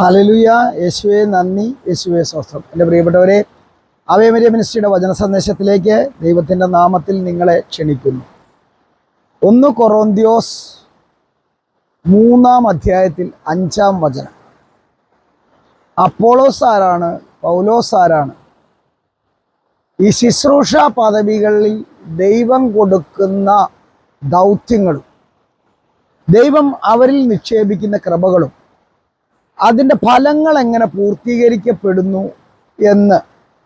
ഹലലുയ യേശുവെ നന്ദി. യേശുവെ സ്വസ്ത്രം എന്റെ പ്രിയപ്പെട്ടവരെ അവയമരിയ മിനിസ്ട്രിയുടെ വചന സന്ദേശത്തിലേക്ക് ദൈവത്തിന്റെ നാമത്തിൽ നിങ്ങളെ ക്ഷണിക്കുന്നു. ഒന്ന് കൊറോന്തിയോസ് മൂന്നാം അധ്യായത്തിൽ അഞ്ചാം വചനം. അപ്പോളോസ് ആരാണ്? പൗലോസ് ആരാണ്? ഈ ശുശ്രൂഷ പദവികളിൽ ദൈവം കൊടുക്കുന്ന ദൗത്യങ്ങളും ദൈവം അവരിൽ നിക്ഷേപിക്കുന്ന കൃപകളും അതിന്റെ ഫലങ്ങൾ എങ്ങനെ പൂർത്തീകരിക്കപ്പെടുന്നു എന്ന്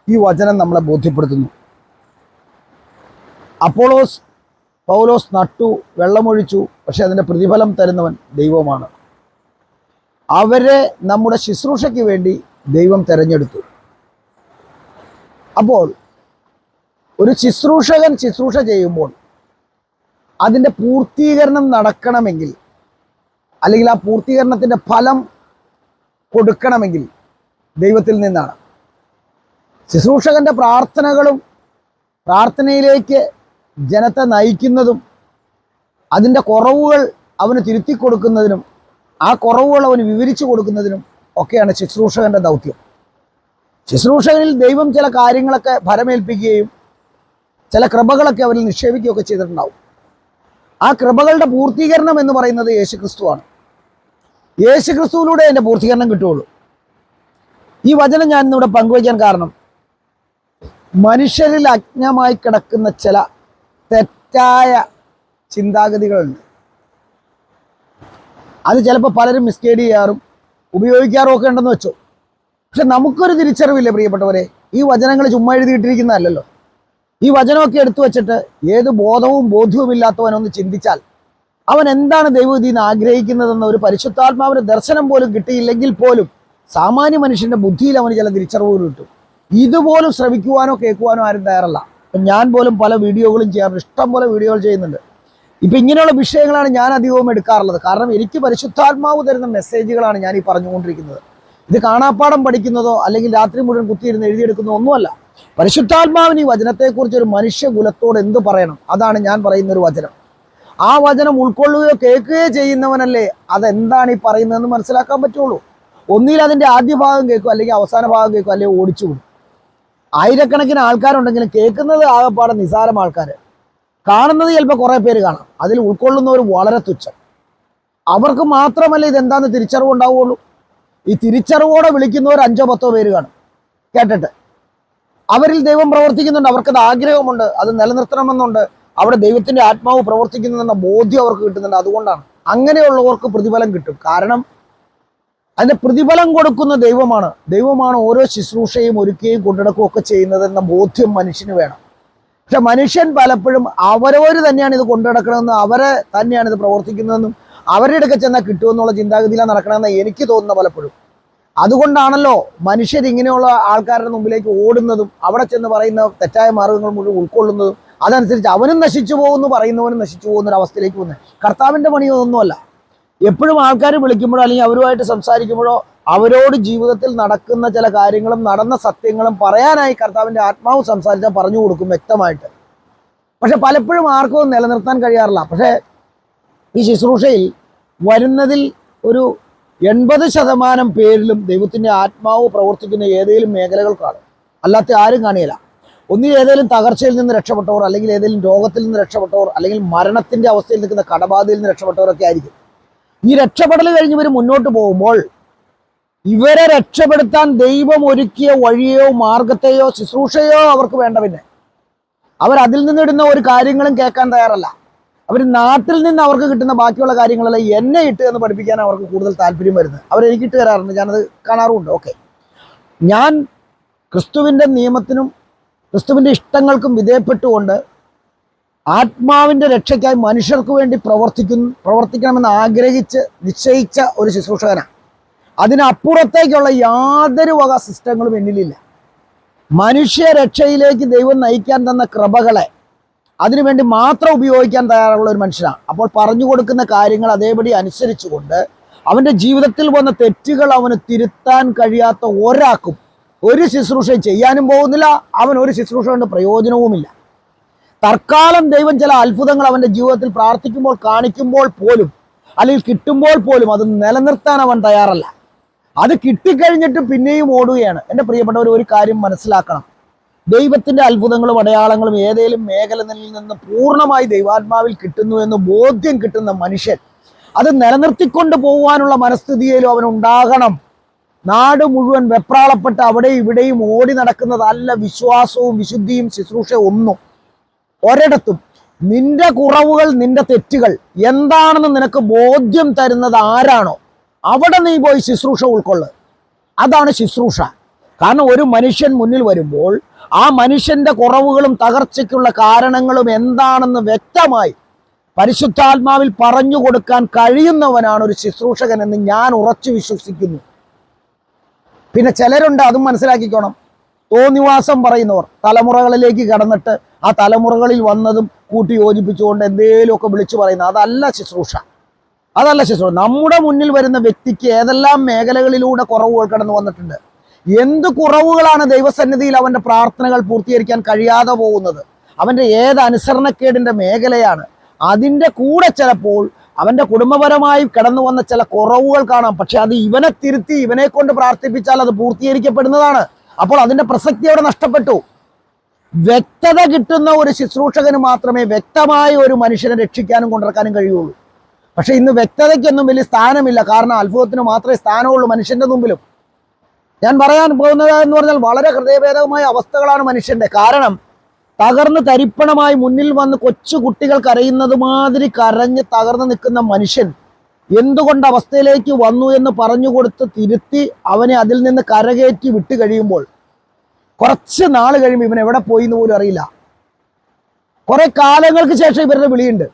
ഈ വചനം നമ്മളെ ബോധ്യപ്പെടുത്തുന്നു. അപ്പോളോസ് പൗലോസ് നട്ടു വെള്ളമൊഴിച്ചു പക്ഷെ അതിന്റെ പ്രതിഫലം തരുന്നവൻ ദൈവമാണ്. അവരെ നമ്മുടെ ശുശ്രൂഷയ്ക്ക് വേണ്ടി ദൈവം തിരഞ്ഞെടുത്തു. അപ്പോൾ ഒരു ശുശ്രൂഷകൻ ശുശ്രൂഷ ചെയ്യുമ്പോൾ അതിന്റെ പൂർത്തീകരണം നടക്കണമെങ്കിൽ അല്ലെങ്കിൽ ആ പൂർത്തീകരണത്തിന്റെ ഫലം കൊടുക്കണമെങ്കിൽ ദൈവത്തിൽ നിന്നാണ്. ശുശ്രൂഷകന്റെ പ്രാർത്ഥനകളും പ്രാർത്ഥനയിലേക്ക് ജനത്തെ നയിക്കുന്നതും അതിന്റെ കുറവുകൾ അവന് തിരുത്തി കൊടുക്കുന്നതിനും ആ കുറവുകൾ അവന് വിവരിച്ചു കൊടുക്കുന്നതിനും ഒക്കെയാണ് ശുശ്രൂഷകന്റെ ദൗത്യം. ശുശ്രൂഷകനിൽ ദൈവം ചില കാര്യങ്ങളൊക്കെ ഭരമേൽപ്പിക്കുകയും ചില കൃപകളൊക്കെ അവരിൽ നിക്ഷേപിക്കുകയൊക്കെ ചെയ്തിട്ടുണ്ടാവും. ആ കൃപകളുടെ പൂർത്തീകരണം എന്ന് പറയുന്നത് യേശുക്രിസ്തുവാണ്. യേശുക്രിസ്തുവിലൂടെ അതിന്റെ പൂർത്തീകരണം കിട്ടുകയുള്ളൂ. ഈ വചനം ഞാൻ ഇന്നിവിടെ പങ്കുവയ്ക്കാൻ കാരണം മനുഷ്യരിൽ അജ്ഞമായി കിടക്കുന്ന ചില തെറ്റായ ചിന്താഗതികളുണ്ട്. അത് ചിലപ്പോൾ പലരും മിസ്ഗൈഡ് ചെയ്യാറും ഉപയോഗിക്കാറും ഒക്കെ ഉണ്ടെന്ന് വെച്ചു. പക്ഷെ നമുക്കൊരു തിരിച്ചറിവില്ല പ്രിയപ്പെട്ടവരെ? ഈ വചനങ്ങൾ ചുമ്മാ എഴുതിയിട്ടിരിക്കുന്നതല്ലല്ലോ. ഈ വചനമൊക്കെ എടുത്തു വെച്ചിട്ട് ഏത് ബോധവും ബോധ്യവും ഇല്ലാത്തവനൊന്ന് ചിന്തിച്ചാൽ അവൻ എന്താണ് ദൈവം എന്ന് ആഗ്രഹിക്കുന്നതെന്ന ഒരു പരിശുദ്ധാത്മാവിന് ദർശനം പോലും കിട്ടിയില്ലെങ്കിൽ പോലും സാമാന്യ മനുഷ്യന്റെ ബുദ്ധിയിൽ അവന് ചില തിരിച്ചറിവുകൾ കിട്ടും. ഇതുപോലും ശ്രവിക്കുവാനോ കേൾക്കുവാനോ ആരും തയ്യാറല്ല. ഇപ്പം ഞാൻ പോലും പല വീഡിയോകളും ചെയ്യാറുണ്ട്. ഇഷ്ടം പോലെ വീഡിയോകൾ ചെയ്യുന്നുണ്ട്. ഇപ്പം ഇങ്ങനെയുള്ള വിഷയങ്ങളാണ് ഞാൻ അധികവും എടുക്കാറുള്ളത്. കാരണം എനിക്ക് പരിശുദ്ധാത്മാവ് തരുന്ന മെസ്സേജുകളാണ് ഞാൻ ഈ പറഞ്ഞുകൊണ്ടിരിക്കുന്നത്. ഇത് കാണാപ്പാടം പഠിക്കുന്നതോ അല്ലെങ്കിൽ രാത്രി മുഴുവൻ കുത്തിയിരുന്ന് എഴുതിയെടുക്കുന്നതോ ഒന്നുമല്ല. പരിശുദ്ധാത്മാവിന് ഈ വചനത്തെക്കുറിച്ച് ഒരു മനുഷ്യകുലത്തോട് എന്ത് പറയണം? അതാണ് ഞാൻ പറയുന്ന ഒരു വചനം. ആ വചനം ഉൾക്കൊള്ളുകയോ കേൾക്കുകയോ ചെയ്യുന്നവനല്ലേ? അതെന്താണ് ഈ പറയുന്നതെന്ന് മനസ്സിലാക്കാൻ പറ്റുള്ളൂ. ഒന്നിൽ അതിന്റെ ആദ്യ ഭാഗം കേൾക്കും അല്ലെങ്കിൽ അവസാന ഭാഗം കേൾക്കും അല്ലെങ്കിൽ ഓടിച്ചു വിടും. ആയിരക്കണക്കിന് ആൾക്കാരുണ്ടെങ്കിലും കേൾക്കുന്നത് ആകെപ്പാടെ നിസാരം ആൾക്കാർ കാണുന്നത് ചിലപ്പോൾ കുറേ പേര് കാണാം. അതിൽ ഉൾക്കൊള്ളുന്നവർ വളരെ തുച്ഛം. അവർക്ക് മാത്രമല്ല ഇതെന്താന്ന് തിരിച്ചറിവ് ഉണ്ടാവുകയുള്ളൂ. ഈ തിരിച്ചറിവോടെ വിളിക്കുന്നവർ അഞ്ചോ പത്തോ പേര് കാണും. കേട്ടിട്ട്. അവരിൽ ദൈവം പ്രവർത്തിക്കുന്നുണ്ട്. അവർക്കത് ആഗ്രഹമുണ്ട്. അത് നിലനിർത്തണമെന്നുണ്ട്. അവിടെ ദൈവത്തിന്റെ ആത്മാവ് പ്രവർത്തിക്കുന്നുണ്ടെന്ന ബോധ്യം അവർക്ക് കിട്ടുന്നുണ്ട്. അതുകൊണ്ടാണ് അങ്ങനെയുള്ളവർക്ക് പ്രതിഫലം കിട്ടും. കാരണം അതിന്റെ പ്രതിഫലം കൊടുക്കുന്ന ദൈവമാണ്. ദൈവമാണ് ഓരോ ശുശ്രൂഷയും ഒരുക്കുകയും കൊണ്ടിടക്കുകയും ഒക്കെ ചെയ്യുന്നതെന്ന ബോധ്യം മനുഷ്യന് വേണം. പക്ഷെ മനുഷ്യൻ പലപ്പോഴും അവരവർ തന്നെയാണ് ഇത് കൊണ്ടുനടക്കണമെന്നും അവരെ തന്നെയാണ് ഇത് പ്രവർത്തിക്കുന്നതെന്നും അവരുടെ അടുക്ക ചെന്നാൽ കിട്ടുമെന്നുള്ള ചിന്താഗതിയിലാണ് നടക്കണമെന്ന് എനിക്ക് തോന്നുന്ന പലപ്പോഴും. അതുകൊണ്ടാണല്ലോ മനുഷ്യർ ഇങ്ങനെയുള്ള ആൾക്കാരുടെ മുമ്പിലേക്ക് ഓടുന്നതും അവിടെ ചെന്ന് പറയുന്ന തെറ്റായ മാർഗങ്ങൾ മുഴുവൻ ഉൾക്കൊള്ളുന്നതും അതനുസരിച്ച് അവനും നശിച്ചു പോകുന്നു പറയുന്നവനും നശിച്ചു പോകുന്ന ഒരു അവസ്ഥയിലേക്ക് പോകുന്നത് കർത്താവിന്റെ പണി ഒന്നുമല്ല എപ്പോഴും ആൾക്കാർ വിളിക്കുമ്പോഴോ അല്ലെങ്കിൽ അവരുമായിട്ട് സംസാരിക്കുമ്പോഴോ അവരോട് ജീവിതത്തിൽ നടക്കുന്ന ചില കാര്യങ്ങളും നടന്ന സത്യങ്ങളും പറയാനായി കർത്താവിന്റെ ആത്മാവ് സംസാരിച്ചാൽ പറഞ്ഞു കൊടുക്കും വ്യക്തമായിട്ട്. പക്ഷെ പലപ്പോഴും ആർക്കും നിലനിർത്താൻ കഴിയാറില്ല. പക്ഷേ ഈ ശുശ്രൂഷയിൽ വരുന്നതിൽ ഒരു എൺപത് ശതമാനം പേരിലും ദൈവത്തിന്റെ ആത്മാവ് പ്രവർത്തിക്കുന്ന ഏതെങ്കിലും മേഖലകൾ കാണും. അല്ലാത്ത ആരും കാണിയില്ല ഒന്നിൽ ഏതെങ്കിലും തകർച്ചയിൽ നിന്ന് രക്ഷപ്പെട്ടവർ അല്ലെങ്കിൽ ഏതെങ്കിലും രോഗത്തിൽ നിന്ന് രക്ഷപ്പെട്ടവർ അല്ലെങ്കിൽ മരണത്തിന്റെ അവസ്ഥയിൽ നിൽക്കുന്ന കടബാധയിൽ നിന്ന് രക്ഷപ്പെട്ടവരൊക്കെ ആയിരിക്കും. ഈ രക്ഷപ്പെടൽ കഴിഞ്ഞ് ഇവർ മുന്നോട്ട് പോകുമ്പോൾ ഇവരെ രക്ഷപ്പെടുത്താൻ ദൈവം ഒരുക്കിയ വഴിയോ മാർഗത്തെയോ ശുശ്രൂഷയോ അവർക്ക് വേണ്ട പിന്നെ. അവർ അതിൽ നിന്നിടുന്ന ഒരു കാര്യങ്ങളും കേൾക്കാൻ തയ്യാറല്ല. അവർ നാട്ടിൽ നിന്ന് അവർക്ക് കിട്ടുന്ന ബാക്കിയുള്ള കാര്യങ്ങളെല്ലാം എന്നെ ഇട്ട് എന്ന് പഠിപ്പിക്കാൻ അവർക്ക് കൂടുതൽ താല്പര്യം വരുന്നത്. അവർ എനിക്ക് ഇട്ട് തരാറുണ്ട്. ഞാനത് കാണാറുമുണ്ട്. ഓക്കെ ഞാൻ ക്രിസ്തുവിന്റെ നിയമത്തിനും ക്രിസ്തുവിന്റെ ഇഷ്ടങ്ങൾക്കും വിധേയപ്പെട്ടുകൊണ്ട് ആത്മാവിന്റെ രക്ഷയ്ക്കായി മനുഷ്യർക്ക് വേണ്ടി പ്രവർത്തിക്കുന്നു പ്രവർത്തിക്കണമെന്ന് ആഗ്രഹിച്ച് നിശ്ചയിച്ച ഒരു ശുശ്രൂഷകനാണ്. അതിനപ്പുറത്തേക്കുള്ള യാതൊരു വക സിസ്റ്റങ്ങളും എന്നിലില്ല. മനുഷ്യ രക്ഷയിലേക്ക് ദൈവം നയിക്കാൻ തന്ന കൃപകളെ അതിനുവേണ്ടി മാത്രം ഉപയോഗിക്കാൻ തയ്യാറുള്ള ഒരു മനുഷ്യനാണ്. അപ്പോൾ പറഞ്ഞു കൊടുക്കുന്ന കാര്യങ്ങൾ അതേപടി അനുസരിച്ചുകൊണ്ട് അവന്റെ ജീവിതത്തിൽ വന്ന തെറ്റുകൾ അവന് തിരുത്താൻ കഴിയാത്ത ഒരാൾക്കും ഒരു ശുശ്രൂഷയും ചെയ്യാനും പോകുന്നില്ല. അവൻ ഒരു ശുശ്രൂഷ കൊണ്ട് പ്രയോജനവുമില്ല. തർക്കാലം ദൈവം ചില അത്ഭുതങ്ങൾ അവന്റെ ജീവിതത്തിൽ പ്രാർത്ഥിക്കുമ്പോൾ കാണിക്കുമ്പോൾ പോലും അല്ലെങ്കിൽ കിട്ടുമ്പോൾ പോലും അത് നിലനിർത്താൻ അവൻ തയ്യാറല്ല. അത് കിട്ടിക്കഴിഞ്ഞിട്ട് പിന്നെയും ഓടുകയാണ്. എന്റെ പ്രിയപ്പെട്ടവർ ഒരു കാര്യം മനസ്സിലാക്കണം. ദൈവത്തിന്റെ അത്ഭുതങ്ങളും അടയാളങ്ങളും ഏതെങ്കിലും മേഖലകളിൽ നിന്ന് പൂർണമായി ദൈവാത്മാവിൽ കിട്ടുന്നു എന്ന് ബോധ്യം കിട്ടുന്ന മനുഷ്യൻ അത് നിലനിർത്തിക്കൊണ്ട് പോകുവാനുള്ള മനസ്ഥിതിയിലും അവൻ ഉണ്ടാകണം. നാട് മുഴുവൻ വെപ്രാളപ്പെട്ട് അവിടെ ഇവിടെയും ഓടി നടക്കുന്നതല്ല വിശ്വാസവും വിശുദ്ധിയും ശുശ്രൂഷ ഒന്നും. ഒരിടത്തും നിന്റെ കുറവുകൾ നിന്റെ തെറ്റുകൾ എന്താണെന്ന് നിനക്ക് ബോധ്യം തരുന്നത് ആരാണോ അവിടെ നീ പോയി ശുശ്രൂഷ ഉൾക്കൊള്ളു. അതാണ് ശുശ്രൂഷ. കാരണം ഒരു മനുഷ്യൻ മുന്നിൽ വരുമ്പോൾ ആ മനുഷ്യന്റെ കുറവുകളും തകർച്ചയ്ക്കുള്ള കാരണങ്ങളും എന്താണെന്ന് വ്യക്തമായി പരിശുദ്ധാത്മാവിൽ പറഞ്ഞു കൊടുക്കാൻ കഴിയുന്നവനാണ് ഒരു ശുശ്രൂഷകൻ എന്ന് ഞാൻ ഉറച്ചു വിശ്വസിക്കുന്നു. പിന്നെ ചിലരുണ്ട് അതും മനസ്സിലാക്കിക്കോണം. തോന്നിവാസം പറയുന്നവർ തലമുറകളിലേക്ക് കടന്നിട്ട് ആ തലമുറകളിൽ വന്നതും കൂട്ടി യോജിപ്പിച്ചുകൊണ്ട് എന്തേലുമൊക്കെ വിളിച്ചു പറയുന്നത് അതല്ല ശുശ്രൂഷ. അതല്ല ശുശ്രൂഷ. നമ്മുടെ മുന്നിൽ വരുന്ന വ്യക്തിക്ക് ഏതെല്ലാം മേഖലകളിലൂടെ കുറവുകൾ കടന്നു വന്നിട്ടുണ്ട്. എന്ത് കുറവുകളാണ് ദൈവസന്നിധിയിൽ അവന്റെ പ്രാർത്ഥനകൾ പൂർത്തീകരിക്കാൻ കഴിയാതെ പോകുന്നത്? അവന്റെ ഏത് അനുസരണക്കേടിന്റെ മേഖലയാണ്? അതിന്റെ കൂടെ ചിലപ്പോൾ അവന്റെ കുടുംബപരമായി കടന്നു വന്ന ചില കുറവുകൾ കാണാം. പക്ഷെ അത് ഇവനെ തിരുത്തി ഇവനെ കൊണ്ട് പ്രാർത്ഥിപ്പിച്ചാൽ അത് പൂർത്തീകരിക്കപ്പെടുന്നതാണ്. അപ്പോൾ അതിന്റെ പ്രസക്തി അവിടെ നഷ്ടപ്പെട്ടു. വ്യക്തത കിട്ടുന്ന ഒരു ശുശ്രൂഷകന് മാത്രമേ വ്യക്തമായ ഒരു മനുഷ്യനെ രക്ഷിക്കാനും കൊണ്ടിറക്കാനും കഴിയുള്ളൂ. പക്ഷെ ഇന്ന് വ്യക്തതയ്ക്കൊന്നും വലിയ സ്ഥാനമില്ല. കാരണം അത്ഭുതത്തിന് മാത്രമേ സ്ഥാനമുള്ളൂ മനുഷ്യന്റെ മുമ്പിലും. ഞാൻ പറയാൻ പോകുന്നത് എന്ന് പറഞ്ഞാൽ വളരെ ഹൃദയഭേദമായ അവസ്ഥകളാണ് മനുഷ്യന്റെ. കാരണം തകർന്ന് തരിപ്പണമായി മുന്നിൽ വന്ന് കൊച്ചു കുട്ടികൾ കരയുന്നത് മാതിരി കരഞ്ഞ് തകർന്ന് നിൽക്കുന്ന മനുഷ്യൻ എന്തുകൊണ്ട് അവസ്ഥയിലേക്ക് വന്നു എന്ന് പറഞ്ഞു കൊടുത്ത് തിരുത്തി അവനെ അതിൽ നിന്ന് കരകയറ്റി വിട്ടു കഴിയുമ്പോൾ കുറച്ച് നാൾ കഴിയുമ്പോൾ ഇവൻ എവിടെ പോയി എന്ന് പോലും അറിയില്ല. കുറെ കാലങ്ങൾക്ക് ശേഷം ഇവരുടെ വിളിയുണ്ട്.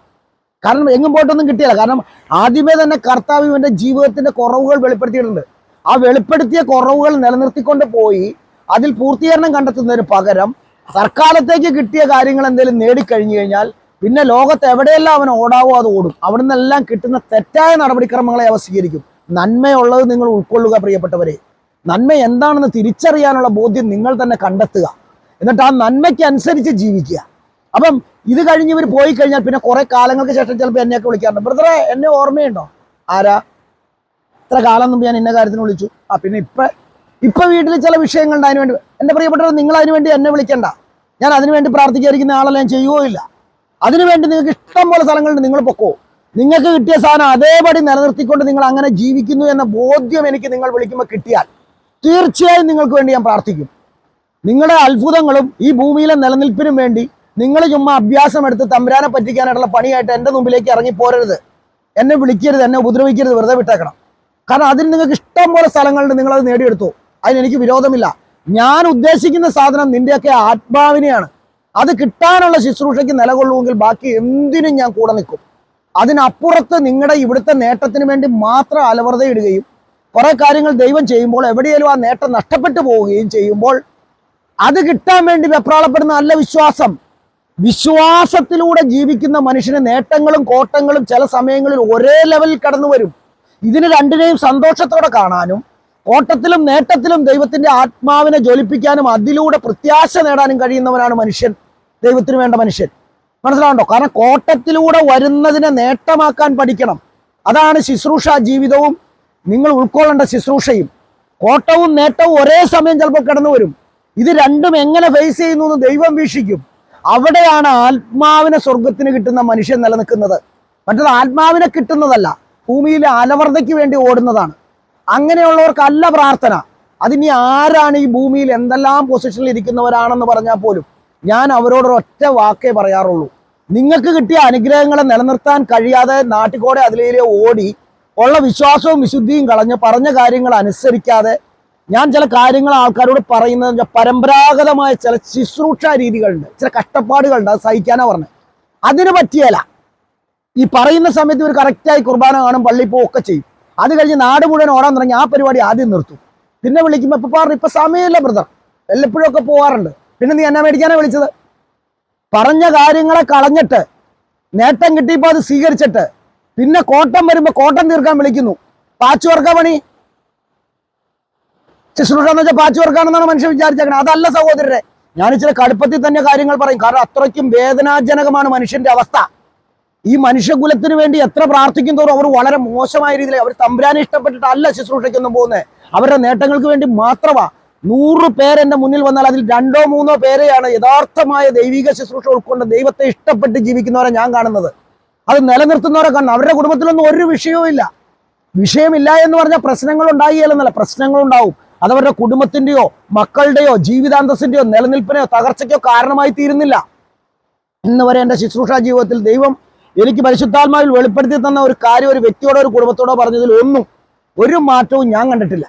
കാരണം എങ്ങും പോയിട്ടൊന്നും കിട്ടിയില്ല. കാരണം ആദ്യമേ തന്നെ കർത്താവ് ഇവന്റെ ജീവിതത്തിന്റെ കുറവുകൾ വെളിപ്പെടുത്തിയിട്ടുണ്ട്. ആ വെളിപ്പെടുത്തിയ കുറവുകൾ നിലനിർത്തിക്കൊണ്ട് പോയി. അതിൽ പൂർത്തീകരണം കണ്ടെത്തുന്നതിന് പകരം തൽക്കാലത്തേക്ക് കിട്ടിയ കാര്യങ്ങൾ എന്തെങ്കിലും നേടിക്കഴിഞ്ഞു കഴിഞ്ഞാൽ പിന്നെ ലോകത്ത് എവിടെയെല്ലാം അവൻ ഓടാവോ അത് ഓടും. അവിടെ നിന്നെല്ലാം കിട്ടുന്ന തെറ്റായ നടപടിക്രമങ്ങളെ അവ സ്വീകരിക്കും. നന്മയുള്ളത് നിങ്ങൾ ഉൾക്കൊള്ളുക പ്രിയപ്പെട്ടവരെ. നന്മ എന്താണെന്ന് തിരിച്ചറിയാനുള്ള ബോധ്യം നിങ്ങൾ തന്നെ കണ്ടെത്തുക. എന്നിട്ട് ആ നന്മയ്ക്ക് അനുസരിച്ച് ജീവിക്കുക. അപ്പം ഇത് കഴിഞ്ഞ് ഇവർ പോയി കഴിഞ്ഞാൽ പിന്നെ കുറെ കാലങ്ങൾക്ക് ശേഷം ചിലപ്പോൾ എന്നെയൊക്കെ വിളിക്കാറുണ്ട്. ബ്രദറെ എന്നെ ഓർമ്മയുണ്ടോ? ആരാ? ഇത്ര കാലം മുമ്പ് ഞാൻ ഇന്ന കാര്യത്തിന് വിളിച്ചു. ആ പിന്നെ ഇപ്പൊ ഇപ്പൊ വീട്ടിൽ ചില വിഷയങ്ങളുണ്ട്. അതിനുവേണ്ടി എന്റെ പ്രിയപ്പെട്ടവർ നിങ്ങൾ അതിനുവേണ്ടി എന്നെ വിളിക്കണ്ട. ഞാൻ അതിനു വേണ്ടി പ്രാർത്ഥിക്കാതിരിക്കുന്ന ആളല്ല ഞാൻ ഇല്ല. അതിനുവേണ്ടി നിങ്ങൾക്ക് ഇഷ്ടം പോലെ സ്ഥലങ്ങളുണ്ട് നിങ്ങൾ പൊക്കോ. നിങ്ങൾക്ക് കിട്ടിയ സാധനം അതേപടി നിലനിർത്തിക്കൊണ്ട് നിങ്ങൾ അങ്ങനെ ജീവിക്കുന്നു എന്ന ബോധ്യം എനിക്ക് നിങ്ങൾ വിളിക്കുമ്പോൾ കിട്ടിയാൽ തീർച്ചയായും നിങ്ങൾക്ക് വേണ്ടി ഞാൻ പ്രാർത്ഥിക്കും. നിങ്ങളുടെ അത്ഭുതങ്ങളും ഈ ഭൂമിയിലെ നിലനിൽപ്പിനും വേണ്ടി നിങ്ങൾ ചുമ്മാ അഭ്യാസം എടുത്ത് തമ്പുരാനെ പറ്റിക്കാനായിട്ടുള്ള പണിയായിട്ട് എന്റെ മുമ്പിലേക്ക് ഇറങ്ങി പോരരുത്. എന്നെ വിളിക്കരുത് എന്നെ ഉപദ്രവിക്കരുത് വെറുതെ വിട്ടേക്കണം. കാരണം അതിന് നിങ്ങൾക്ക് ഇഷ്ടം പോലെ സ്ഥലങ്ങളുണ്ട് നിങ്ങളത് നേടിയെടുത്തു. അതിനെനിക്ക് വിരോധമില്ല. ഞാൻ ഉദ്ദേശിക്കുന്ന സാധനം നിന്റെയൊക്കെ ആത്മാവിനെയാണ്. അത് കിട്ടാനുള്ള ശുശ്രൂഷയ്ക്ക് നിലകൊള്ളുമെങ്കിൽ ബാക്കി എന്തിനും ഞാൻ കൂടെ നിൽക്കും. അതിനപ്പുറത്ത് നിങ്ങളുടെ ഇവിടുത്തെ നേട്ടത്തിന് വേണ്ടി മാത്രം അലവറതയിടുകയും കുറേ കാര്യങ്ങൾ ദൈവം ചെയ്യുമ്പോൾ എവിടെയെങ്കിലും ആ നേട്ടം നഷ്ടപ്പെട്ടു പോവുകയും ചെയ്യുമ്പോൾ അത് കിട്ടാൻ വേണ്ടി വെപ്രാളപ്പെടുന്ന നല്ല വിശ്വാസം. വിശ്വാസത്തിലൂടെ ജീവിക്കുന്ന മനുഷ്യന് നേട്ടങ്ങളും കോട്ടങ്ങളും ചില സമയങ്ങളിൽ ഒരേ ലെവലിൽ കടന്നു വരും ഇതിന് രണ്ടിനെയും സന്തോഷത്തോടെ കാണാനും കോട്ടത്തിലും നേട്ടത്തിലും ദൈവത്തിന്റെ ആത്മാവിനെ ജ്വലിപ്പിക്കാനും അതിലൂടെ പ്രത്യാശ നേടാനും കഴിയുന്നവനാണ് മനുഷ്യൻ. ദൈവത്തിന് വേണ്ട മനുഷ്യൻ. മനസ്സിലാവുണ്ടോ കാരണം കോട്ടത്തിലൂടെ വരുന്നതിനെ നേട്ടമാക്കാൻ പഠിക്കണം. അതാണ് ശുശ്രൂഷ ജീവിതവും നിങ്ങൾ ഉൾക്കൊള്ളേണ്ട ശുശ്രൂഷയും. കോട്ടവും നേട്ടവും ഒരേ സമയം ചിലപ്പോൾ കിടന്നു വരും. ഇത് രണ്ടും എങ്ങനെ ഫേസ് ചെയ്യുന്നു എന്ന് ദൈവം വീക്ഷിക്കും. അവിടെയാണ് ആത്മാവിനെ സ്വർഗത്തിന് കിട്ടുന്ന മനുഷ്യൻ നിലനിൽക്കുന്നത്. മറ്റത് ആത്മാവിനെ കിട്ടുന്നതല്ല ഭൂമിയിലെ അലവർദ്ധയ്ക്ക് വേണ്ടി ഓടുന്നതാണ്. അങ്ങനെയുള്ളവർക്കല്ല പ്രാർത്ഥന. അതിനി ആരാണ് ഈ ഭൂമിയിൽ എന്തെല്ലാം പൊസിഷനിൽ ഇരിക്കുന്നവരാണെന്ന് പറഞ്ഞാൽ പോലും ഞാൻ അവരോട് ഒറ്റ വാക്കേ പറയാറുള്ളൂ. നിങ്ങൾക്ക് കിട്ടിയ അനുഗ്രഹങ്ങളെ നിലനിർത്താൻ കഴിയാതെ നാട്ടിക്കോടെ അതിലേ ഓടി ഉള്ള വിശ്വാസവും വിശുദ്ധിയും കളഞ്ഞ് പറഞ്ഞ കാര്യങ്ങൾ അനുസരിക്കാതെ ഞാൻ ചില കാര്യങ്ങൾ ആൾക്കാരോട് പറയുന്നത് പരമ്പരാഗതമായ ചില ശുശ്രൂഷ രീതികളുണ്ട്. ചില കഷ്ടപ്പാടുകളുണ്ട്. അത് സഹിക്കാനാ പറഞ്ഞത് അതിന് പറ്റിയല്ല. ഈ പറയുന്ന സമയത്ത് ഇവർ കറക്റ്റായി കുർബാന കാണും പള്ളി ഒക്കെ ചെയ്യും. അത് കഴിഞ്ഞ് നാട് മുഴുവൻ ഓടാൻ തുടങ്ങി ആ പരിപാടി ആദ്യം നിർത്തു. പിന്നെ വിളിക്കുമ്പോൾ ഇപ്പൊ പറഞ്ഞു ഇപ്പൊ സമയമില്ല ബ്രദർ. വല്ലപ്പോഴും ഒക്കെ പോവാറുണ്ട്. പിന്നെ നീ എന്നാ മേടിക്കാനാ വിളിച്ചത്? പറഞ്ഞ കാര്യങ്ങളെ കളഞ്ഞിട്ട് നേട്ടം കിട്ടിയപ്പോൾ അത് സ്വീകരിച്ചിട്ട് പിന്നെ കോട്ടം വരുമ്പോൾ കോട്ടം തീർക്കാൻ വിളിക്കുന്നു. പാച്ചു വർക്ക പണി. ശുശ്രൂഷ വെച്ചാൽ പാച്ചു വർക്കാണെന്നാണ് മനുഷ്യൻ വിചാരിച്ചേക്കണം. അതല്ല സഹോദരരെ ഞാൻ ഇച്ചിരി കടുപ്പത്തിൽ തന്നെ കാര്യങ്ങൾ പറയും. കാരണം അത്രയ്ക്കും വേദനാജനകമാണ് മനുഷ്യന്റെ അവസ്ഥ. ഈ മനുഷ്യകുലത്തിന് വേണ്ടി എത്ര പ്രാർത്ഥിക്കും തോറും അവർ വളരെ മോശമായ രീതിയിൽ അവർ തമ്പുരാനെ ഇഷ്ടപ്പെട്ടിട്ടല്ല ശുശ്രൂഷയ്ക്കൊന്നും പോകുന്നത്. അവരുടെ നേട്ടങ്ങൾക്ക് വേണ്ടി മാത്രമാ. നൂറ് പേര് എന്റെ മുന്നിൽ വന്നാൽ അതിൽ രണ്ടോ മൂന്നോ പേരെയാണ് യഥാർത്ഥമായ ദൈവിക ശുശ്രൂഷ ഉൾക്കൊണ്ട് ദൈവത്തെ ഇഷ്ടപ്പെട്ട് ജീവിക്കുന്നവരെ ഞാൻ കാണുന്നത്. അത് നിലനിർത്തുന്നവരെ കാണുന്നത് അവരുടെ കുടുംബത്തിലൊന്നും ഒരു വിഷയവും ഇല്ല. വിഷയമില്ല എന്ന് പറഞ്ഞാൽ പ്രശ്നങ്ങൾ ഉണ്ടായില്ലെന്നല്ല പ്രശ്നങ്ങൾ ഉണ്ടാവും. അതവരുടെ കുടുംബത്തിന്റെയോ മക്കളുടെയോ ജീവിതാന്തസ്സിന്റെയോ നിലനിൽപ്പിനെയോ തകർച്ചയ്ക്കോ കാരണമായി തീരുന്നില്ല. ഇന്ന് വരെ എന്റെ ശുശ്രൂഷ ജീവിതത്തിൽ ദൈവം എനിക്ക് പരിശുദ്ധാത്മാവിൽ വെളിപ്പെടുത്തി തന്ന ഒരു കാര്യം ഒരു വ്യക്തിയോടോ ഒരു കുടുംബത്തോടോ പറഞ്ഞതിൽ ഒന്നും ഒരു മാറ്റവും ഞാൻ കണ്ടിട്ടില്ല.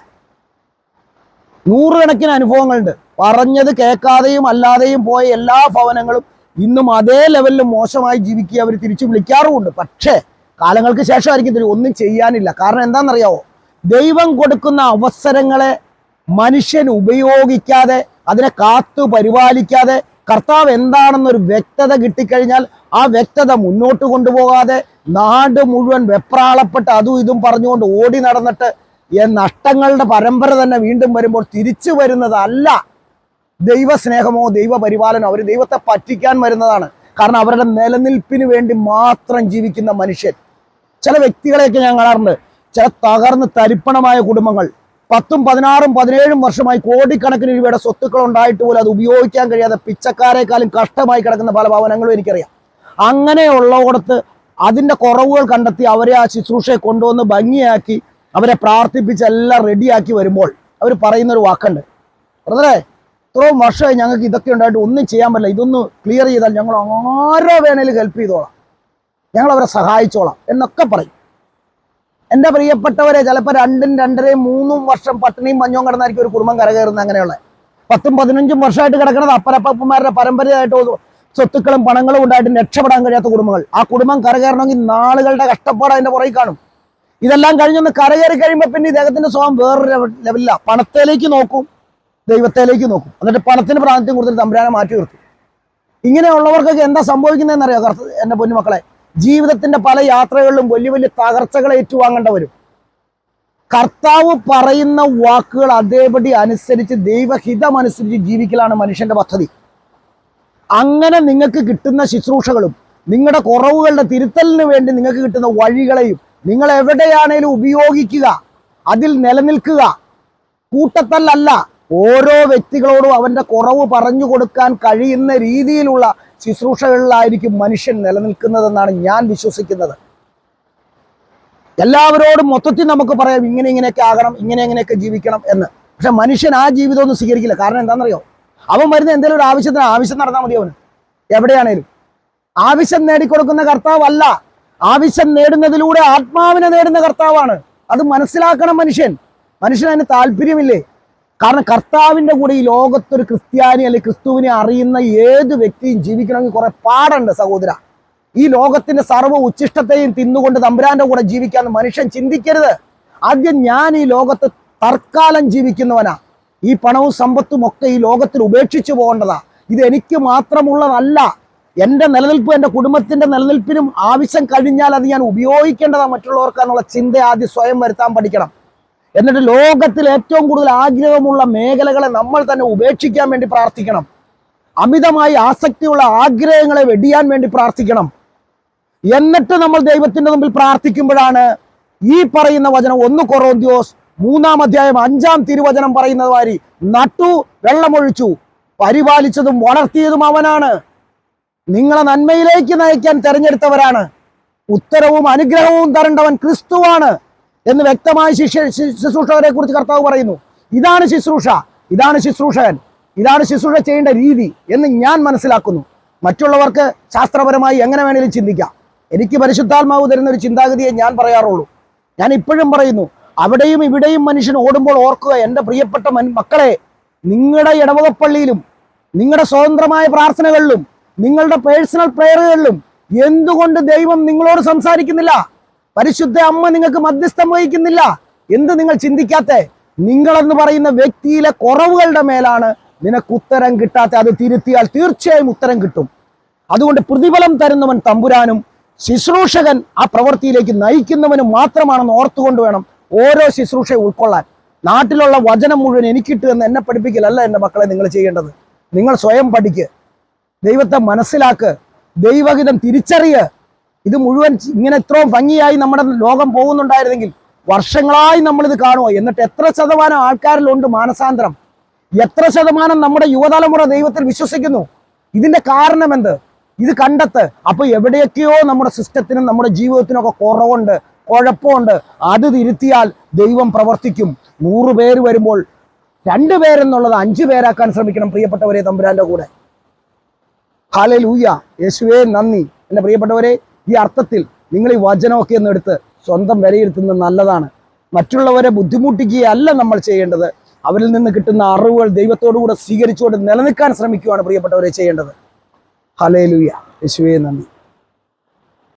നൂറുകണക്കിന് അനുഭവങ്ങളുണ്ട്. പറഞ്ഞത് കേൾക്കാതെയും അല്ലാതെയും പോയ എല്ലാ ഭവനങ്ങളും ഇന്നും അതേ ലെവലിൽ മോശമായി ജീവിക്കുക അവർ തിരിച്ചു വിളിക്കാറുമുണ്ട്. പക്ഷേ കാലങ്ങൾക്ക് ശേഷമായിരിക്കും ഒന്നും ചെയ്യാനില്ല. കാരണം എന്താണെന്നറിയാവോ? ദൈവം കൊടുക്കുന്ന അവസരങ്ങളെ മനുഷ്യൻ ഉപയോഗിക്കാതെ അതിനെ കാത്തു പരിപാലിക്കാതെ കർത്താവ് എന്താണെന്നൊരു വ്യക്തത കിട്ടിക്കഴിഞ്ഞാൽ ആ വ്യക്തത മുന്നോട്ട് കൊണ്ടുപോകാതെ നാട് മുഴുവൻ വെപ്രാളപ്പെട്ട് അതും ഇതും പറഞ്ഞുകൊണ്ട് ഓടി നടന്നിട്ട് നഷ്ടങ്ങളുടെ പരമ്പര തന്നെ വീണ്ടും വരുമ്പോൾ തിരിച്ചു വരുന്നതല്ല ദൈവസ്നേഹമോ ദൈവപരിപാലനോ അവർ ദൈവത്തെ പറ്റിക്കാൻ വരുന്നതാണ്. കാരണം അവരുടെ നിലനിൽപ്പിന് വേണ്ടി മാത്രം ജീവിക്കുന്ന മനുഷ്യൻ. ചില വ്യക്തികളെയൊക്കെ ഞാൻ കാണാറുണ്ട്. ചില തകർന്ന് തരിപ്പണമായ കുടുംബങ്ങൾ. പത്തും പതിനാറും പതിനേഴും വർഷമായി കോടിക്കണക്കിന് രൂപയുടെ സ്വത്തുക്കൾ ഉണ്ടായിട്ട് പോലും അത് ഉപയോഗിക്കാൻ കഴിയാതെ പിച്ചക്കാരെക്കാളും കഷ്ടമായി കിടക്കുന്ന പല ഭവനങ്ങളും എനിക്കറിയാം. അങ്ങനെയുള്ളവിടത്ത് അതിന്റെ കുറവുകൾ കണ്ടെത്തി അവരെ ആ ശുശ്രൂഷയെ കൊണ്ടുവന്ന് ഭംഗിയാക്കി അവരെ പ്രാർത്ഥിപ്പിച്ച് എല്ലാം റെഡിയാക്കി വരുമ്പോൾ അവർ പറയുന്നൊരു വാക്കുണ്ട്. ബ്രദറെ ഇത്രയും വർഷമായി ഞങ്ങൾക്ക് ഇതൊക്കെ ഉണ്ടായിട്ട് ഒന്നും ചെയ്യാൻ പറ്റില്ല. ഇതൊന്ന് ക്ലിയർ ചെയ്താൽ ഞങ്ങൾ ആരോ വേണേലും ഹെൽപ്പ് ചെയ്തോളാം. ഞങ്ങൾ അവരെ സഹായിച്ചോളാം എന്നൊക്കെ പറയും. എന്റെ പ്രിയപ്പെട്ടവരെ ചിലപ്പോൾ രണ്ടും രണ്ടരയും മൂന്നും വർഷം പട്ടിണിയും മഞ്ഞും കിടന്നായിരിക്കും ഒരു കുടുംബം കരകയറുന്നത് അങ്ങനെയുള്ള. പത്തും പതിനഞ്ചും വർഷമായിട്ട് കിടക്കുന്നത് അപ്പരപ്പന്മാരുടെ പരമ്പരയായിട്ട് സ്വത്തുക്കളും പണങ്ങളും ഉണ്ടായിട്ട് രക്ഷപ്പെടാൻ കഴിയാത്ത കുടുംബങ്ങൾ. ആ കുടുംബം കരകയറണമെങ്കിൽ നാളുകളുടെ കഷ്ടപ്പാട് അതിന്റെ പുറകെ കാണും. ഇതെല്ലാം കഴിഞ്ഞൊന്ന് കരകയറി കഴിയുമ്പോൾ പിന്നെ ഇദ്ദേഹത്തിന്റെ സ്വഭാവം വേറൊരു ലെവ- ലെവലില്ല പണത്തിലേക്ക് നോക്കും ദൈവത്തിലേക്ക് നോക്കും. എന്നിട്ട് പണത്തിന് പ്രാതിനിധ്യം കൊടുത്തിട്ട് തമ്പുരാനെ മാറ്റി നിർത്തും. ഇങ്ങനെയുള്ളവർക്കൊക്കെ എന്താ സംഭവിക്കുന്നതെന്ന് അറിയാം കർത്ത എന്റെ പൊന്നുമക്കളെ ജീവിതത്തിന്റെ പല യാത്രകളിലും വലിയ വലിയ തകർച്ചകൾ ഏറ്റുവാങ്ങേണ്ട വരും. കർത്താവ് പറയുന്ന വാക്കുകൾ അതേപടി അനുസരിച്ച് ദൈവഹിതം അനുസരിച്ച് ജീവിക്കലാണ് മനുഷ്യന്റെ പദ്ധതി. അങ്ങനെ നിങ്ങൾക്ക് കിട്ടുന്ന ശുശ്രൂഷകളും നിങ്ങളുടെ കുറവുകളുടെ തിരുത്തലിന് വേണ്ടി നിങ്ങൾക്ക് കിട്ടുന്ന വഴികളെയും നിങ്ങൾ എവിടെയാണേലും ഉപയോഗിക്കുക അതിൽ നിലനിൽക്കുക. കൂട്ടത്തല്ലല്ല ഓരോ വ്യക്തികളോടും അവന്റെ കുറവ് പറഞ്ഞു കൊടുക്കാൻ കഴിയുന്ന രീതിയിലുള്ള ശുശ്രൂഷകളിലായിരിക്കും മനുഷ്യൻ നിലനിൽക്കുന്നതെന്നാണ് ഞാൻ വിശ്വസിക്കുന്നത്. എല്ലാവരോടും മൊത്തത്തിൽ നമുക്ക് പറയാം ഇങ്ങനെ ഇങ്ങനെയൊക്കെ ആകണം ഇങ്ങനെ ഇങ്ങനെയൊക്കെ ജീവിക്കണം എന്ന്. പക്ഷെ മനുഷ്യൻ ആ ജീവിതമൊന്നും സ്വീകരിക്കില്ല. കാരണം എന്താണെന്നറിയോ? അവൻ വരുന്ന എന്തെങ്കിലും ഒരു ആവശ്യത്തിന് ആവശ്യം നടന്നാൽ മതി അവന്. എവിടെയാണേലും. ആവശ്യം നേടിക്കൊടുക്കുന്ന കർത്താവല്ല. ആവശ്യം നേടുന്നതിലൂടെ ആത്മാവിനെ നേടുന്ന കർത്താവാണ്. അത് മനസ്സിലാക്കണം മനുഷ്യൻ. മനുഷ്യന് അതിന് താല്പര്യമില്ലേ? കാരണം കർത്താവിന്റെ കൂടെ ഈ ലോകത്തൊരു ക്രിസ്ത്യാനി അല്ലെങ്കിൽ ക്രിസ്തുവിനെ അറിയുന്ന ഏത് വ്യക്തിയും ജീവിക്കണമെങ്കിൽ കുറെ പാടുണ്ട് സഹോദര. ഈ ലോകത്തിന്റെ സർവ ഉച്ചിഷ്ടത്തെയും തിന്നുകൊണ്ട് തമ്പുരാന്റെ കൂടെ ജീവിക്കാൻ മനുഷ്യൻ ചിന്തിക്കരുത്. ആദ്യം ഞാൻ ഈ ലോകത്ത് തർക്കാലം ജീവിക്കുന്നവനാ. ഈ പണവും സമ്പത്തും ഒക്കെ ഈ ലോകത്തിൽ ഉപേക്ഷിച്ചു പോകേണ്ടതാ. ഇത് എനിക്ക് മാത്രമുള്ളതല്ല. എന്റെ നിലനിൽപ്പ് എന്റെ കുടുംബത്തിന്റെ നിലനിൽപ്പിനും ആവശ്യം കഴിഞ്ഞാൽ അത് ഞാൻ ഉപയോഗിക്കേണ്ടതാ മറ്റുള്ളവർക്കെന്നുള്ള ചിന്ത ആദ്യം സ്വയം വരുത്താൻ പഠിക്കണം. എന്നിട്ട് ലോകത്തിൽ ഏറ്റവും കൂടുതൽ ആഗ്രഹമുള്ള മേഖലകളെ നമ്മൾ തന്നെ ഉപേക്ഷിക്കാൻ വേണ്ടി പ്രാർത്ഥിക്കണം. അമിതമായി ആസക്തിയുള്ള ആഗ്രഹങ്ങളെ വെടിയാൻ വേണ്ടി പ്രാർത്ഥിക്കണം. എന്നിട്ട് നമ്മൾ ദൈവത്തിന്റെ മുമ്പിൽ പ്രാർത്ഥിക്കുമ്പോഴാണ് ഈ പറയുന്ന വചനം ഒന്ന് കൊറോന്തിയോസ് മൂന്നാം അധ്യായം അഞ്ചാം തിരുവചനം പറയുന്നത് മാതിരി നട്ടു വെള്ളമൊഴിച്ചു പരിപാലിച്ചതും വളർത്തിയതും അവനാണ്. നിങ്ങളെ നന്മയിലേക്ക് നയിക്കാൻ തെരഞ്ഞെടുത്തവരാണ്. ഉത്തരവും അനുഗ്രഹവും തരേണ്ടവൻ ക്രിസ്തുവാണ്. എന്ന് വ്യക്തമായി ശിഷ്യ ശുശ്രൂഷകരെ കുറിച്ച് കർത്താവ് പറയുന്നു. ഇതാണ് ശുശ്രൂഷ. ഇതാണ് ശുശ്രൂഷകൻ. ഇതാണ് ശുശ്രൂഷ ചെയ്യേണ്ട രീതി എന്ന് ഞാൻ മനസ്സിലാക്കുന്നു. മറ്റുള്ളവർക്ക് ശാസ്ത്രപരമായി എങ്ങനെ വേണേലും ചിന്തിക്കാം. എനിക്ക് പരിശുദ്ധാത്മാവ് തരുന്ന ഒരു ചിന്താഗതിയെ ഞാൻ പറയാറുള്ളൂ. ഞാൻ ഇപ്പോഴും പറയുന്നു അവിടെയും ഇവിടെയും മനുഷ്യൻ ഓടുമ്പോൾ ഓർക്കുക എന്റെ പ്രിയപ്പെട്ട മക്കളെ നിങ്ങളുടെ ഇടവകപ്പള്ളിയിലും നിങ്ങളുടെ സ്വതന്ത്രമായ പ്രാർത്ഥനകളിലും നിങ്ങളുടെ പേഴ്സണൽ പ്രേയറുകളിലും എന്തുകൊണ്ട് ദൈവം നിങ്ങളോട് സംസാരിക്കുന്നില്ല? പരിശുദ്ധ അമ്മ നിങ്ങൾക്ക് മധ്യസ്ഥം വഹിക്കുന്നില്ല. എന്ത് നിങ്ങൾ ചിന്തിക്കാത്തെ? നിങ്ങളെന്ന് പറയുന്ന വ്യക്തിയിലെ കുറവുകളുടെ മേലാണ് നിനക്ക് ഉത്തരം കിട്ടാത്ത അത് തിരുത്തിയാൽ തീർച്ചയായും ഉത്തരം കിട്ടും. അതുകൊണ്ട് പ്രതിഫലം തരുന്നവൻ തമ്പുരാനും ശുശ്രൂഷകൻ ആ പ്രവൃത്തിയിലേക്ക് നയിക്കുന്നവനും മാത്രമാണെന്ന് ഓർത്തുകൊണ്ട് വേണം ഓരോ ശുശ്രൂഷയെ ഉൾക്കൊള്ളാൻ. നാട്ടിലുള്ള വചനം മുഴുവൻ എനിക്കിട്ട് എന്ന് എന്നെ പഠിപ്പിക്കലല്ല എന്റെ മക്കളെ നിങ്ങൾ ചെയ്യേണ്ടത്. നിങ്ങൾ സ്വയം പഠിക്ക്. ദൈവത്തെ മനസ്സിലാക്ക്. ദൈവഹിതം തിരിച്ചറിയ്. ഇത് മുഴുവൻ ഇങ്ങനെ ഇത്രയും ഭംഗിയായി നമ്മുടെ ലോകം പോകുന്നുണ്ടായിരുന്നെങ്കിൽ വർഷങ്ങളായി നമ്മളിത് കാണുമോ എന്നിട്ട് എത്ര ശതമാനം ആൾക്കാരിലുണ്ട് മാനസാന്തരം? എത്ര ശതമാനം നമ്മുടെ യുവതലമുറ ദൈവത്തിൽ വിശ്വസിക്കുന്നു? ഇതിന്റെ കാരണം എന്ത് ഇത് കണ്ടെത്ത്. അപ്പൊ എവിടെയൊക്കെയോ നമ്മുടെ സിസ്റ്റത്തിനും നമ്മുടെ ജീവിതത്തിനും ഒക്കെ കുറവുണ്ട് കുഴപ്പമുണ്ട്. അത് തിരുത്തിയാൽ ദൈവം പ്രവർത്തിക്കും. നൂറ് പേര് വരുമ്പോൾ രണ്ടു പേരെന്നുള്ളത് അഞ്ചു പേരാക്കാൻ ശ്രമിക്കണം പ്രിയപ്പെട്ടവരെ തമ്പുരാന്റെ കൂടെ. ഹാലേ ലൂയ്യ യേശുവേ നന്ദി. എന്റെ പ്രിയപ്പെട്ടവരെ ഈ അർത്ഥത്തിൽ നിങ്ങൾ ഈ വചനമൊക്കെ ഒന്ന് എടുത്ത് സ്വന്തം വിലയിരുത്തുന്നത് നല്ലതാണ്. മറ്റുള്ളവരെ ബുദ്ധിമുട്ടിക്കുകയല്ല നമ്മൾ ചെയ്യേണ്ടത്. അവരിൽ നിന്ന് കിട്ടുന്ന അറിവുകൾ ദൈവത്തോടുകൂടെ സ്വീകരിച്ചുകൊണ്ട് നിലനിൽക്കാൻ ശ്രമിക്കുകയാണ് പ്രിയപ്പെട്ടവരെ ചെയ്യേണ്ടത്. ഹലേ ലൂയ യേശുവേ നന്ദി.